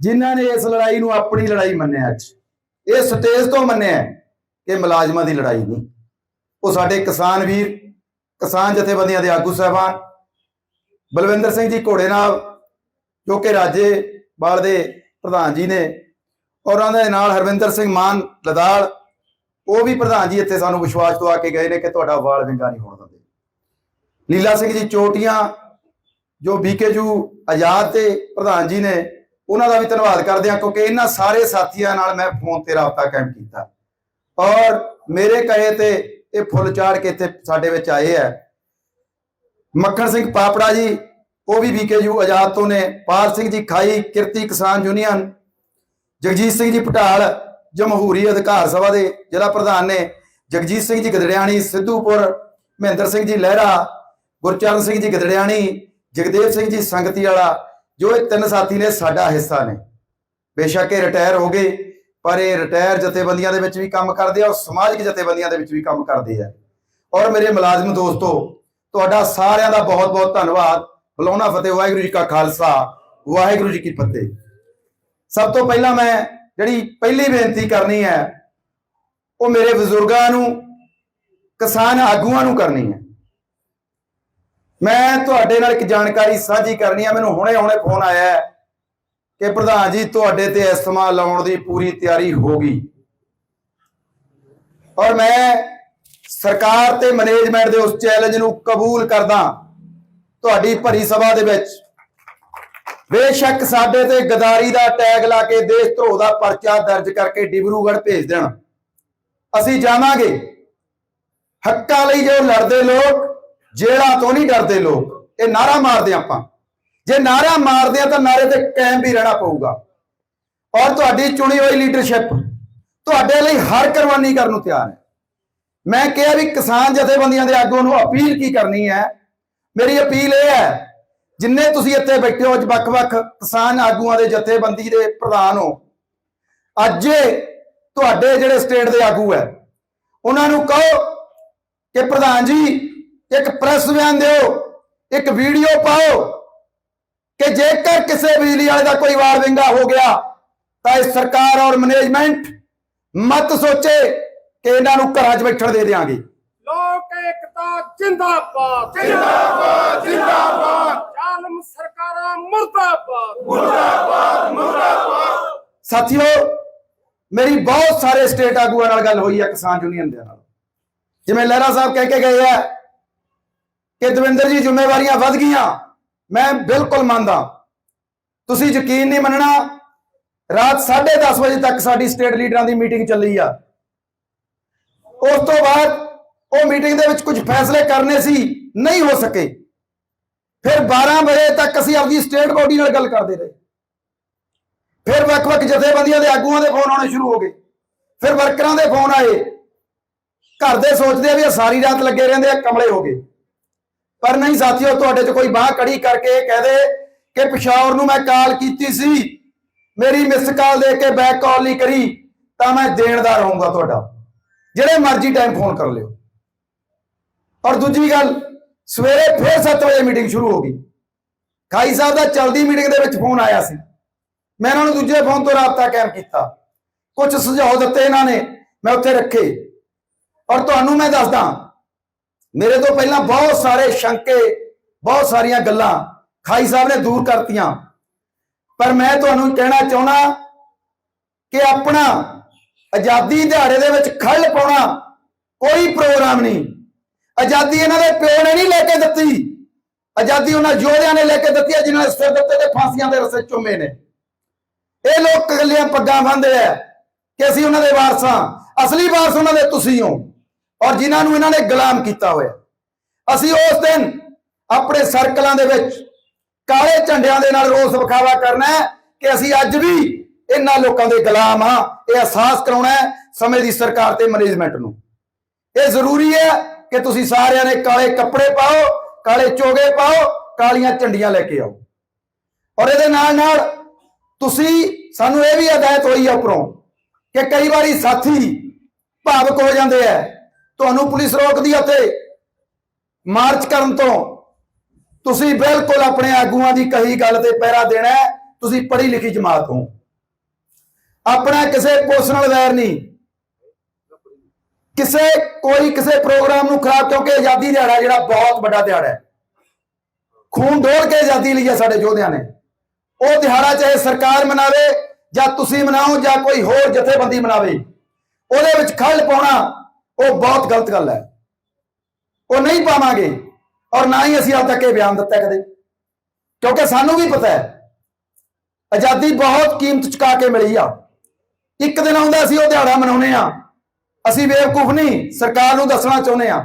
ਜਿਨ੍ਹਾਂ ਨੇ ਇਸ ਲੜਾਈ ਨੂੰ ਆਪਣੀ ਲੜਾਈ ਮੰਨਿਆ ਅੱਜ। ਇਹ ਸਟੇਜ ਤੋਂ ਮੰਨਿਆ ਕਿ ਮੁਲਾਜ਼ਮਾਂ ਦੀ ਲੜਾਈ ਨਹੀਂ। ਉਹ ਸਾਡੇ ਕਿਸਾਨ ਵੀਰ, ਕਿਸਾਨ ਜਥੇਬੰਦੀਆਂ ਦੇ ਆਗੂ ਸਾਹਿਬਾਨ, ਬਲਵਿੰਦਰ ਸਿੰਘ ਜੀ ਘੋੜੇ ਨਾਲ, ਜੋ ਕਿ ਰਾਜੇ ਬਾਲ ਦੇ ਪ੍ਰਧਾਨ ਜੀ ਨੇ, ਔਰ ਉਹਨਾਂ ਦੇ ਨਾਲ ਹਰਵਿੰਦਰ ਸਿੰਘ ਮਾਨ ਲਦਾਲ, ਉਹ ਵੀ ਪ੍ਰਧਾਨ ਜੀ ਇੱਥੇ ਸਾਨੂੰ ਵਿਸ਼ਵਾਸ ਦਵਾ ਕੇ ਗਏ ਨੇ ਕਿ ਤੁਹਾਡਾ ਵਾਲ ਵਿੰਗਾ ਨਹੀਂ ਹੋਣ ਦਿੰਦੇ। ਲੀਲਾ ਸਿੰਘ ਜੀ ਚੋਟੀਆਂ, ਜੋ ਬੀਕੇਯੂ ਆਜ਼ਾਦ ਤੇ ਪ੍ਰਧਾਨ ਜੀ ਨੇ ਉਹਨਾਂ ਦਾ ਵੀ ਧੰਨਵਾਦ ਕਰਦੇ ਹਾਂ, ਕਿਉਂਕਿ ਇਹਨਾਂ ਸਾਰੇ ਸਾਥੀਆਂ ਨਾਲ ਮੈਂ ਫੋਨ ਤੇ ਰਾਬਤਾ ਕਾਇਮ ਕੀਤਾ। ਔਰ ਮੇਰੇ ਕਹੇ ਤੇ ਇਹ ਫੁੱਲ ਚਾੜ ਕੇ ਇੱਥੇ ਸਾਡੇ ਵਿੱਚ ਆਏ ਆ। ਮੱਖਣ ਸਿੰਘ ਪਾਪੜਾ ਜੀ, ਉਹ ਵੀ ਬੀਕੇਯੂ ਆਜ਼ਾਦ ਤੋਂ ਨੇ। ਪਾਰ ਸਿੰਘ ਜੀ ਖਾਈ, ਕਿਰਤੀ ਕਿਸਾਨ ਯੂਨੀਅਨ। ਜਗਜੀਤ ਸਿੰਘ ਜੀ ਪਟਾਲ, ਜਮਹੂਰੀ ਅਧਿਕਾਰ ਸਭਾ ਦੇ ਜ਼ਿਲ੍ਹਾ ਪ੍ਰਧਾਨ ਨੇ। ਜਗਜੀਤ ਸਿੰਘ ਜੀ ਗਦੜਿਆਣੀ, ਸਿੱਧੂਪੁਰ। ਮਹਿੰਦਰ ਸਿੰਘ ਜੀ ਲਹਿਰਾ। ਗੁਰਚਰਨ ਸਿੰਘ ਜੀ ਗਦੜਿਆਣੀ। ਜਗਦੇਵ ਸਿੰਘ ਜੀ ਸੰਗਤੀ ਵਾਲਾ ਜੋ ਇਹ ਤਿੰਨ ਸਾਥੀ ਨੇ, ਸਾਡਾ ਹਿੱਸਾ ਨੇ। ਬੇਸ਼ੱਕ ਇਹ ਰਿਟਾਇਰ ਹੋ ਗਏ, ਪਰ ਇਹ ਰਿਟਾਇਰ ਜਥੇਬੰਦੀਆਂ ਦੇ ਵਿੱਚ ਵੀ ਕੰਮ ਕਰਦੇ ਆ ਔਰ ਸਮਾਜਿਕ ਜਥੇਬੰਦੀਆਂ ਦੇ ਵਿੱਚ ਵੀ ਕੰਮ ਕਰਦੇ ਆ। ਔਰ ਮੇਰੇ ਮੁਲਾਜ਼ਮ ਦੋਸਤੋ, ਤੁਹਾਡਾ ਸਾਰਿਆਂ ਦਾ ਬਹੁਤ ਬਹੁਤ ਧੰਨਵਾਦ। ਬੁਲਾਉਣਾ ਫਤਿਹ, ਵਾਹਿਗੁਰੂ ਜੀ ਕਾ ਖਾਲਸਾ, ਵਾਹਿਗੁਰੂ ਜੀ ਕੀ ਫਤਿਹ। ਸਭ ਤੋਂ ਪਹਿਲਾਂ ਮੈਂ ਜਿਹੜੀ ਪਹਿਲੀ ਬੇਨਤੀ ਕਰਨੀ ਹੈ, ਉਹ ਮੇਰੇ ਬਜ਼ੁਰਗਾਂ ਨੂੰ, ਕਿਸਾਨ ਆਗੂਆਂ ਨੂੰ ਕਰਨੀ ਹੈ। ਮੈਂ ਤੁਹਾਡੇ ਨਾਲ ਇੱਕ ਜਾਣਕਾਰੀ ਸਾਂਝੀ ਕਰਨੀ ਆ, ਮੈਨੂੰ ਹੁਣੇ-ਹੁਣੇ ਫੋਨ ਆਇਆ ਹੈ ਕਿ ਪ੍ਰਧਾਨ ਜੀ, ਤੁਹਾਡੇ ਤੇ ਇਸਤਮਾ ਲਾਉਣ ਦੀ ਪੂਰੀ ਤਿਆਰੀ ਹੋ ਗਈ। ਔਰ ਮੈਂ ਸਰਕਾਰ ਤੇ ਮੈਨੇਜਮੈਂਟ ਦੇ ਉਸ ਚੈਲੰਜ ਨੂੰ ਕਬੂਲ ਕਰਦਾ ਤੁਹਾਡੀ ਭਰੀ ਸਭਾ ਦੇ ਵਿੱਚ ਬੇਸ਼ੱਕ ਸਾਡੇ ਤੇ ਗਦਾਰੀ ਦਾ ਟੈਗ ਲਾ ਕੇ ਦੇਸ਼ ਧਰੋਹ ਦਾ ਪਰਚਾ ਦਰਜ ਕਰਕੇ ਡਿਬਰੂਗੜ੍ਹ ਭੇਜ ਦੇਣ। ਅਸੀਂ ਜਾਵਾਂਗੇ। ਹੱਕਾਂ ਲਈ ਜੋ ਲੜਦੇ ਲੋਕ ਜੇਲ੍ਹਾਂ ਤੋਂ ਨਹੀਂ ਡਰਦੇ ਲੋਕ, ਇਹ ਨਾਰਾ ਮਾਰਦੇ ਆਪਾਂ। ਜੇ ਨਾਰਾ ਮਾਰਦੇ ਆ ਤਾਂ ਨਾਰੇ ਤੇ ਕਾਇਮ ਵੀ ਰਹਿਣਾ ਪਊਗਾ। ਔਰ ਤੁਹਾਡੀ ਚੁਣੀ ਹੋਈ ਲੀਡਰਸ਼ਿਪ ਤੁਹਾਡੇ ਲਈ ਹਰ ਕੁਰਬਾਨੀ ਕਰਨ ਨੂੰ ਤਿਆਰ ਹੈ। ਮੈਂ ਕਿਹਾ ਵੀ ਕਿਸਾਨ ਜਥੇਬੰਦੀਆਂ ਦੇ ਆਗੂਆਂ ਨੂੰ ਅਪੀਲ ਕੀ ਕਰਨੀ ਹੈ? ਮੇਰੀ ਅਪੀਲ ਇਹ ਹੈ, ਜਿੰਨੇ ਤੁਸੀਂ ਇੱਥੇ ਬੈਠੇ ਹੋ, ਅੱਜ ਵੱਖ-ਵੱਖ ਕਿਸਾਨ ਆਗੂਆਂ ਦੇ ਜਥੇਬੰਦੀ ਦੇ ਪ੍ਰਧਾਨ ਹੋ, ਅੱਜ ਤੁਹਾਡੇ ਜਿਹੜੇ ਸਟੇਟ ਦੇ ਆਗੂ ਹੈ, ਉਹਨਾਂ ਨੂੰ ਕਹੋ ਕਿ ਪ੍ਰਧਾਨ ਜੀ ਇੱਕ ਪ੍ਰੈਸ ਬਿਆਨ ਦਿਓ ਇੱਕ ਵੀਡੀਓ ਪਾਓ ਕਿ ਜੇਕਰ ਕਿਸੇ ਬਿਜਲੀ ਵਾਲੇ ਦਾ ਕੋਈ ਵਾਰ ਵਿੰਗਾ ਹੋ ਗਿਆ ਤਾਂ ਇਹ ਸਰਕਾਰ ਔਰ ਮੈਨੇਜਮੈਂਟ ਮਤ ਸੋਚੇ ਕਿ ਇਹਨਾਂ ਨੂੰ ਘਰਾਂ 'ਚ ਬੈਠਣ ਦੇ ਦੇਾਂਗੇ ਲੋਕ ਏਕਤਾ ਜਿੰਦਾਬਾਦ। ਜਿੰਦਾਬਾਦ ਜਿੰਦਾਬਾਦ। ਜ਼ਾਲਮ ਸਰਕਾਰਾਂ ਮੁਰਦਾਬਾਦ। ਮੁਰਦਾਬਾਦ ਮੁਰਦਾਬਾਦ। ਸਾਥੀਓ ਮੇਰੀ ਬਹੁਤ ਸਾਰੇ ਸਟੇਟ ਆਗੂਆਂ ਨਾਲ ਗੱਲ ਹੋਈ ਹੈ ਕਿਸਾਨ ਯੂਨੀਅਨ ਦੇ ਨਾਲ। ਜਿਵੇਂ ਲਹਿਰਾ ਸਾਹਿਬ ਕਹਿ ਕੇ ਗਏ ਆ ਕਿ ਦਵਿੰਦਰ ਜੀ ਜ਼ਿੰਮੇਵਾਰੀਆਂ ਵੱਧ ਗਈਆਂ। ਮੈਂ ਬਿਲਕੁਲ ਮੰਨਦਾ। ਤੁਸੀਂ ਯਕੀਨ ਨਹੀਂ ਮੰਨਣਾ, ਰਾਤ 10:30 ਵਜੇ ਤੱਕ ਸਾਡੀ ਸਟੇਟ ਲੀਡਰਾਂ ਦੀ ਮੀਟਿੰਗ ਚੱਲੀ ਆ। ਉਸ ਤੋਂ ਬਾਅਦ ਉਹ ਮੀਟਿੰਗ ਦੇ ਵਿੱਚ ਕੁਝ ਫੈਸਲੇ ਕਰਨੇ ਸੀ, ਨਹੀਂ ਹੋ ਸਕੇ। ਫਿਰ 12 ਵਜੇ ਤੱਕ ਅਸੀਂ ਆਪਣੀ ਸਟੇਟ ਬੋਡੀ ਨਾਲ ਗੱਲ ਕਰਦੇ ਰਹੇ। ਫਿਰ ਵੱਖ-ਵੱਖ ਜਥੇਬੰਦੀਆਂ ਦੇ ਆਗੂਆਂ ਦੇ ਫੋਨ ਆਉਣੇ ਸ਼ੁਰੂ ਹੋ ਗਏ। ਫਿਰ ਵਰਕਰਾਂ ਦੇ ਫੋਨ ਆਏ। ਘਰ ਦੇ ਸੋਚਦੇ ਆ ਵੀ ਇਹ ਸਾਰੀ ਰਾਤ ਲੱਗੇ ਰਹਿੰਦੇ ਆ, ਕਮਲੇ ਹੋ ਗਏ। ਪਰ ਨਹੀਂ ਸਾਥੀਓ, ਤੁਹਾਡੇ 'ਚ ਕੋਈ ਬਾਹ ਕੜੀ ਕਰਕੇ ਇਹ ਕਿ ਪਿਸ਼ਾਵਰ ਨੂੰ ਮੈਂ ਕਾਲ ਕੀਤੀ ਸੀ। ਮੇਰੀ ਮਿਸ ਕਾਲ ਦੇ ਕੇ ਬੈਕ ਕਾਲ ਨਹੀਂ ਕਰੀ, ਤਾਂ ਮੈਂ ਦੇਣ ਦਾ ਰਹੂੰਗਾ ਤੁਹਾਡਾ। ਜਿਹੜੇ ਮਰਜ਼ੀ ਟਾਈਮ ਫੋਨ ਕਰ ਲਿਓ। ਔਰ ਦੂਜੀ ਗੱਲ, ਸਵੇਰੇ ਫਿਰ 7 ਵਜੇ ਮੀਟਿੰਗ ਸ਼ੁਰੂ ਹੋ ਗਈ। ਖਾਈ ਸਾਹਿਬ ਦਾ ਚਲਦੀ ਮੀਟਿੰਗ ਦੇ ਵਿੱਚ ਫੋਨ ਆਇਆ ਸੀ। ਮੈਂ ਇਹਨਾਂ ਨੂੰ ਦੂਜੇ ਫੋਨ ਤੋਂ ਰਾਬਤਾ ਕਾਇਮ ਕੀਤਾ। ਕੁਝ ਸੁਝਾਅ ਦਿੱਤੇ ਇਹਨਾਂ ਨੇ, ਮੈਂ ਉੱਥੇ ਰੱਖੇ। ਔਰ ਤੁਹਾਨੂੰ ਮੈਂ ਦੱਸਦਾ ਮੇਰੇ ਤੋਂ ਪਹਿਲਾਂ ਬਹੁਤ ਸਾਰੇ ਸ਼ੰਕੇ, ਬਹੁਤ ਸਾਰੀਆਂ ਗੱਲਾਂ ਖਾਈ ਸਾਹਿਬ ਨੇ ਦੂਰ ਕਰਤੀਆਂ। ਪਰ ਮੈਂ ਤੁਹਾਨੂੰ ਕਹਿਣਾ ਚਾਹਣਾ ਕਿ ਆਪਣਾ ਆਜ਼ਾਦੀ ਦਿਹਾੜੇ ਦੇ ਵਿੱਚ ਖੱਲ ਪਾਉਣਾ ਕੋਈ ਪ੍ਰੋਗਰਾਮ ਨਹੀਂ। ਆਜ਼ਾਦੀ ਇਹਨਾਂ ਦੇ ਪਿਓ ਨੇ ਨਹੀਂ ਲੈ ਕੇ ਦਿੱਤੀ। ਆਜ਼ਾਦੀ ਉਹਨਾਂ ਯੋਧਿਆਂ ਨੇ ਲੈ ਕੇ ਦਿੱਤੀ ਹੈ, ਜਿਨ੍ਹਾਂ ਨੇ ਸਿਰ ਦਿੱਤੇ ਤੇ ਫਾਂਸੀਆਂ ਦੇ ਰਸੇ ਚੁੰਮੇ ਨੇ। ਇਹ ਲੋਕ ਕੱਲੀਆਂ ਪੱਗਾਂ ਬੰਨ੍ਹਦੇ ਆ ਕਿ ਅਸੀਂ ਉਹਨਾਂ ਦੇ ਵਾਰਸਾਂ। ਅਸਲੀ ਵਾਰਸ ਉਹਨਾਂ ਦੇ ਤੁਸੀਂ ਹੋ। ਔਰ ਜਿਨ੍ਹਾਂ ਨੂੰ ਇਹਨਾਂ ਨੇ ਗੁਲਾਮ ਕੀਤਾ ਹੋਇਆ। ਅਸੀਂ ਉਸ ਦਿਨ ਆਪਣੇ ਸਰਕਲਾਂ ਦੇ ਵਿੱਚ ਕਾਲੇ ਝੰਡਿਆਂ ਦੇ ਨਾਲ ਰੋਸ ਵਿਖਾਵਾ ਕਰਨਾ ਹੈ ਕਿ ਅਸੀਂ ਅੱਜ ਵੀ ਇਹਨਾਂ ਲੋਕਾਂ ਦੇ ਗੁਲਾਮ ਹਾਂ। ਇਹ ਅਹਿਸਾਸ ਕਰਾਉਣਾ ਹੈ ਸਮੇਂ ਦੀ ਸਰਕਾਰ ਤੇ ਮੈਨੇਜਮੈਂਟ ਨੂੰ। ਇਹ ਜ਼ਰੂਰੀ ਹੈ ਕਿ ਤੁਸੀਂ ਸਾਰਿਆਂ ਨੇ ਕਾਲੇ ਕੱਪੜੇ ਪਾਓ, ਕਾਲੇ ਚੋਗੇ ਪਾਓ, ਕਾਲੀਆਂ ਝੰਡੀਆਂ ਲੈ ਕੇ ਆਓ। ਔਰ ਇਹਦੇ ਨਾਲ ਨਾਲ ਤੁਸੀਂ, ਸਾਨੂੰ ਇਹ ਵੀ ਹਦਾਇਤ ਹੋਈ ਆ ਉੱਪਰੋਂ ਕਿ ਕਈ ਵਾਰੀ ਸਾਥੀ ਭਾਵਕ ਹੋ ਜਾਂਦੇ ਆ। ਤੁਹਾਨੂੰ ਪੁਲਿਸ ਰੋਕਦੀ ਆ ਉੱਥੇ। ਮਾਰਚ ਕਰਨ ਤੋਂ ਤੁਸੀਂ ਬਿਲਕੁਲ ਆਪਣੇ ਆਗੂਆਂ ਦੀ ਕਹੀ ਗੱਲ ਤੇ ਪਹਿਰਾ ਦੇਣਾ ਤੁਸੀਂ ਪੜ੍ਹੀ ਲਿਖੀ ਜਮਾਤ ਹੋ। ਆਪਣਾ ਕਿਸੇ ਪੁਲਿਸ ਨਾਲ ਵੈਰ ਨਹੀਂ। ਕਿਸੇ, ਕੋਈ ਕਿਸੇ ਪ੍ਰੋਗਰਾਮ ਨੂੰ ਖਰਾਬ, ਕਿਉਂਕਿ ਆਜ਼ਾਦੀ ਦਿਹਾੜਾ ਜਿਹੜਾ ਬਹੁਤ ਵੱਡਾ ਦਿਹਾੜਾ ਹੈ। ਖੂਨ ਡੋਲ ਕੇ ਆਜ਼ਾਦੀ ਲਈ ਹੈ ਸਾਡੇ ਯੋਧਿਆਂ ਨੇ। ਉਹ ਦਿਹਾੜਾ ਚਾਹੇ ਸਰਕਾਰ ਮਨਾਵੇ ਜਾਂ ਤੁਸੀਂ ਮਨਾਓ ਜਾਂ ਕੋਈ ਹੋਰ ਜਥੇਬੰਦੀ ਮਨਾਵੇ, ਉਹਦੇ ਵਿੱਚ ਖਲ ਪਾਉਣਾ ਉਹ ਬਹੁਤ ਗਲਤ ਗੱਲ ਹੈ। ਉਹ ਨਹੀਂ ਪਾਵਾਂਗੇ ਔਰ ਨਾ ਹੀ ਅਸੀਂ ਅੱਜ ਤੱਕ ਇਹ ਬਿਆਨ ਦਿੱਤਾ ਕਦੇ। ਕਿਉਂਕਿ ਸਾਨੂੰ ਵੀ ਪਤਾ ਹੈ, ਆਜ਼ਾਦੀ ਬਹੁਤ ਕੀਮਤ ਚੁਕਾ ਕੇ ਮਿਲੀ ਆ। ਇੱਕ ਦਿਨ ਆਉਂਦਾ ਅਸੀਂ ਉਹ ਦਿਹਾੜਾ ਮਨਾਉਨੇ ਆ ਅਸੀਂ ਬੇਵਕੂਫ ਨਹੀਂ, ਸਰਕਾਰ ਨੂੰ ਦੱਸਣਾ ਚਾਹੁੰਦੇ ਆ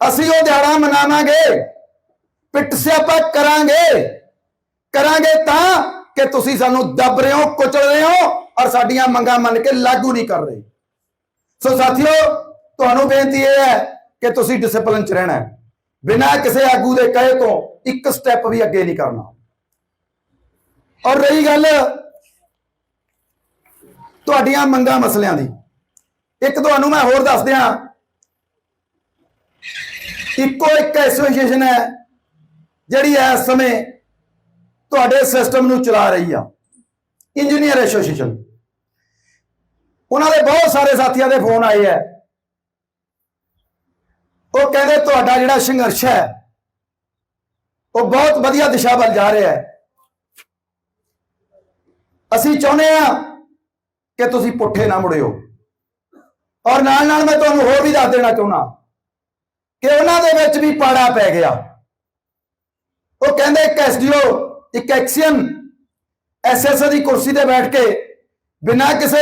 ਅਸੀਂ ਉਹ ਦਿਹਾੜਾ ਮਨਾਵਾਂਗੇ ਪਿੱਟ ਸਿਆਪਾ ਕਰਾਂਗੇ। ਕਰਾਂਗੇ ਤਾਂ ਕਿ ਤੁਸੀਂ ਸਾਨੂੰ ਦੱਬ ਰਹੇ ਹੋ, ਕੁਚਲ ਰਹੇ ਹੋ ਔਰ ਸਾਡੀਆਂ ਮੰਗਾਂ ਮੰਨ ਕੇ ਲਾਗੂ ਨਹੀਂ ਕਰ ਰਹੇ। ਸੋ ਸਾਥੀਓ, ਤੁਹਾਨੂੰ ਬੇਨਤੀ ਇਹ ਹੈ ਕਿ ਤੁਸੀਂ ਡਿਸਪਲਿਨ ਚ ਰਹਿਣਾ ਹੈ। ਬਿਨਾਂ ਕਿਸੇ ਆਗੂ ਦੇ ਕਹੇ ਤੋਂ ਇੱਕ ਸਟੈਪ ਵੀ ਅੱਗੇ ਨਹੀਂ ਕਰਨਾ। ਔਰ ਰਹੀ ਗੱਲ ਤੁਹਾਡੀਆਂ ਮੰਗਾਂ ਮਸਲਿਆਂ ਦੀ। ਇੱਕ ਤੁਹਾਨੂੰ ਮੈਂ ਹੋਰ ਦੱਸ ਦਿਆਂ। ਇੱਕੋ ਇੱਕ ਐਸੋਸੀਏਸ਼ਨ ਹੈ ਜਿਹੜੀ ਇਸ ਸਮੇਂ ਤੁਹਾਡੇ ਸਿਸਟਮ ਨੂੰ ਚਲਾ ਰਹੀ ਆ। ਇੰਜੀਨੀਅਰ ਐਸੋਸੀਏਸ਼ਨ ਉਹਨਾਂ ਦੇ ਬਹੁਤ ਸਾਰੇ ਸਾਥੀਆਂ ਦੇ ਫੋਨ ਆਏ ਆ। ਉਹ ਕਹਿੰਦੇ ਤੁਹਾਡਾ ਜਿਹੜਾ ਸੰਘਰਸ਼ ਹੈ, ਉਹ ਬਹੁਤ ਵਧੀਆ ਦਿਸ਼ਾ ਵੱਲ ਜਾ ਰਿਹਾ ਹੈ। ਅਸੀਂ ਚਾਹੁੰਦੇ ਆ ਕਿ ਤੁਸੀਂ ਪੁੱਠੇ ਨਾ ਮੁੜਿਓ। ਔਰ ਨਾਲ ਨਾਲ ਮੈਂ ਤੁਹਾਨੂੰ ਹੋਰ ਵੀ ਦੱਸ ਦੇਣਾ ਚਾਹੁੰਦਾ ਕਿ ਉਹਨਾਂ ਦੇ ਵਿੱਚ ਵੀ ਪਾੜਾ ਪੈ ਗਿਆ। ਉਹ ਕਹਿੰਦੇ ਇੱਕ ਐਸਡੀਓ, ਇੱਕ ਐਕਸੀਅਨ ਐਸਐਸਓ ਦੀ ਕੁਰਸੀ ਤੇ ਬੈਠ ਕੇ ਬਿਨਾਂ ਕਿਸੇ